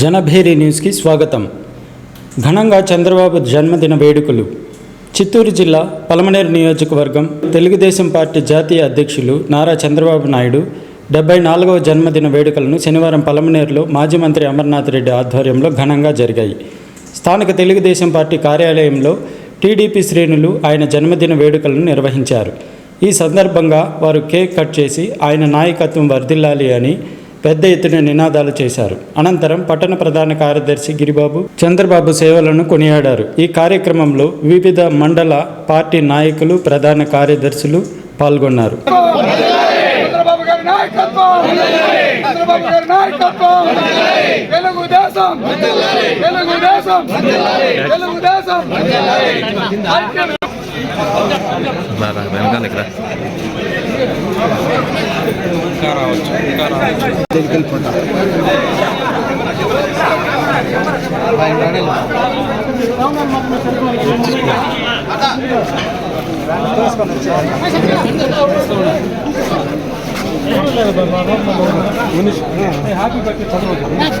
జనభేరి న్యూస్కి స్వాగతం. ఘనంగా చంద్రబాబు జన్మదిన వేడుకలు. చిత్తూరు జిల్లా పలమనేరు నియోజకవర్గం తెలుగుదేశం పార్టీ జాతీయ అధ్యక్షులు నారా చంద్రబాబు నాయుడు డెబ్బై నాలుగవ జన్మదిన వేడుకలను శనివారం పలమనేరులో మాజీ మంత్రి అమర్నాథ్ రెడ్డి ఆధ్వర్యంలో ఘనంగా జరిగాయి. స్థానిక తెలుగుదేశం పార్టీ కార్యాలయంలో టీడీపీ శ్రేణులు ఆయన జన్మదిన వేడుకలను నిర్వహించారు. ఈ సందర్భంగా వారు కేక్ కట్ చేసి ఆయన నాయకత్వం వర్ధిల్లాలి అని పెద్ద ఎత్తున నినాదాలు చేశారు. అనంతరం పట్టణ ప్రధాన కార్యదర్శి గిరిబాబు చంద్రబాబు సేవలను కొనియాడారు. ఈ కార్యక్రమంలో వివిధ మండల పార్టీ నాయకులు ప్రధాన కార్యదర్శులు పాల్గొన్నారు. చంద్రబాబు గారి నాయకత్వం చంద్రబాబు గారి నాయకత్వం తెలుగుదేశం తెలుగుదేశం తెలుగుదేశం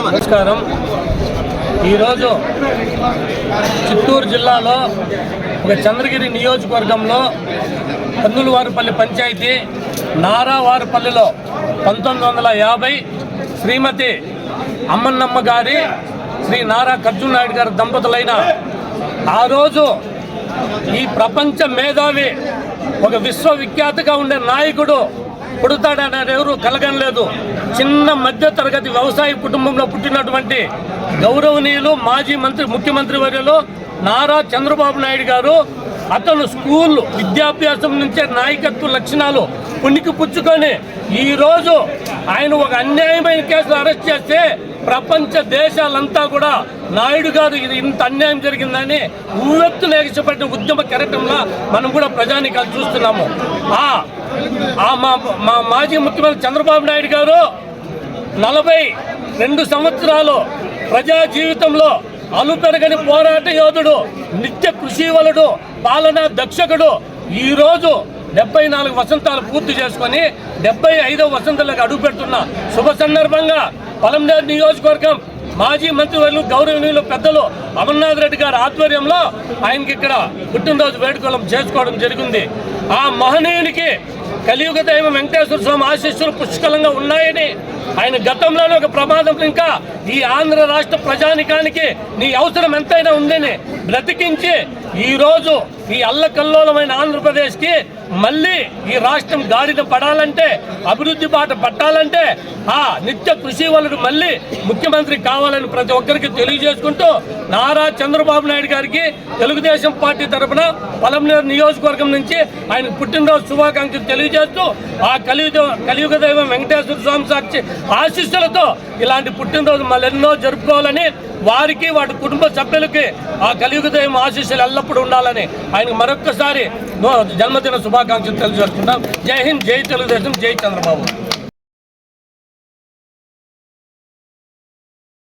నమస్కారం. ఈరోజు చిత్తూరు జిల్లాలో ఒక చంద్రగిరి నియోజకవర్గంలో కందులవారిపల్లి పంచాయతీ నారావారిపల్లిలో పంతొమ్మిది వందల యాభై శ్రీమతి అమ్మన్నమ్మ గారి శ్రీ నారా ఖర్జున్ నాయుడు గారి దంపతులైన ఆ రోజు ఈ ప్రపంచ మేధావి ఒక విశ్వవిఖ్యాతగా ఉండే నాయకుడు పుడతాడని ఎవరు కలగనలేదు చిన్న మధ్య తరగతి వ్యవసాయ కుటుంబంలో పుట్టినటువంటి గౌరవనీయులు మాజీ మంత్రి ముఖ్యమంత్రి వర్యులు నారా చంద్రబాబు నాయుడు గారు అతను స్కూల్ విద్యాభ్యాసం నుంచే నాయకత్వ లక్షణాలు పుణికి పుచ్చుకొని ఈరోజు ఆయన ఒక అన్యాయమైన కేసులో అరెస్ట్ చేస్తే ప్రపంచ దేశాలంతా కూడా నాయుడు గారు ఇది ఇంత అన్యాయం జరిగిందని ఉవ్వెత్తు లేకపోయిన ఉద్యమ కార్యక్రమంలో మనం కూడా ప్రజానికాలు చూస్తున్నాము. మా మాజీ ముఖ్యమంత్రి చంద్రబాబు నాయుడు గారు నలభై రెండు సంవత్సరాలు ప్రజా జీవితంలో అలుపెరగని పోరాట యోధుడు నిత్య కృషివలుడు పాలనా దక్షకుడు. ఈరోజు డెబ్బై నాలుగు వసంతాలు పూర్తి చేసుకొని డెబ్బై ఐదవ వసంతాలకు అడుగు పెడుతున్న శుభ సందర్భంగా పలంనేరు నియోజకవర్గం మాజీ మంత్రివర్యులు గౌరవనీయులు పెద్దలు అమర్నాథ్ రెడ్డి గారి ఆధ్వర్యంలో ఆయనకి ఇక్కడ పుట్టినరోజు వేడుకలు చేసుకోవడం జరిగింది. ఆ మహనీయునికి కలియుగ దైవం వెంకటేశ్వర స్వామి ఆశీస్సులు పుష్కలంగా ఉన్నాయని ఆయన గతంలోనే ఒక ప్రమాదం. ఇంకా ఈ ఆంధ్ర రాష్ట్ర ప్రజానికానికి నీ అవసరం ఎంతైనా ఉందని బ్రతికించి ఈరోజు ఈ అల్లకల్లోలమైన ఆంధ్రప్రదేశ్కి మళ్ళీ ఈ రాష్ట్రం గాడిన పడాలంటే అభివృద్ధి బాట పట్టాలంటే ఆ నిత్య కృషి వలన మళ్ళీ ముఖ్యమంత్రి కావాలని ప్రతి ఒక్కరికి తెలియజేసుకుంటూ నారా చంద్రబాబు నాయుడు గారికి తెలుగుదేశం పార్టీ తరఫున పలంనేరు నియోజకవర్గం నుంచి ఆయన పుట్టినరోజు శుభాకాంక్షలు తెలియజేస్తూ ఆ కలియుగ కలియుగ దైవం వెంకటేశ్వర స్వామి సాక్షి ఆశీస్సులతో ఇలాంటి పుట్టినరోజు మళ్ళెన్నో జరుపుకోవాలని వారికి వాటి కుటుంబ సభ్యులకి ఆ కలియుగ ఆశీస్సులు ఎల్లప్పుడూ ఉండాలని ఆయనకు మరొక్కసారి జన్మదిన శుభాకాంక్షలు తెలియజేస్తున్నాం. జై హింద్ జై తెలుగుదేశం జై చంద్రబాబు.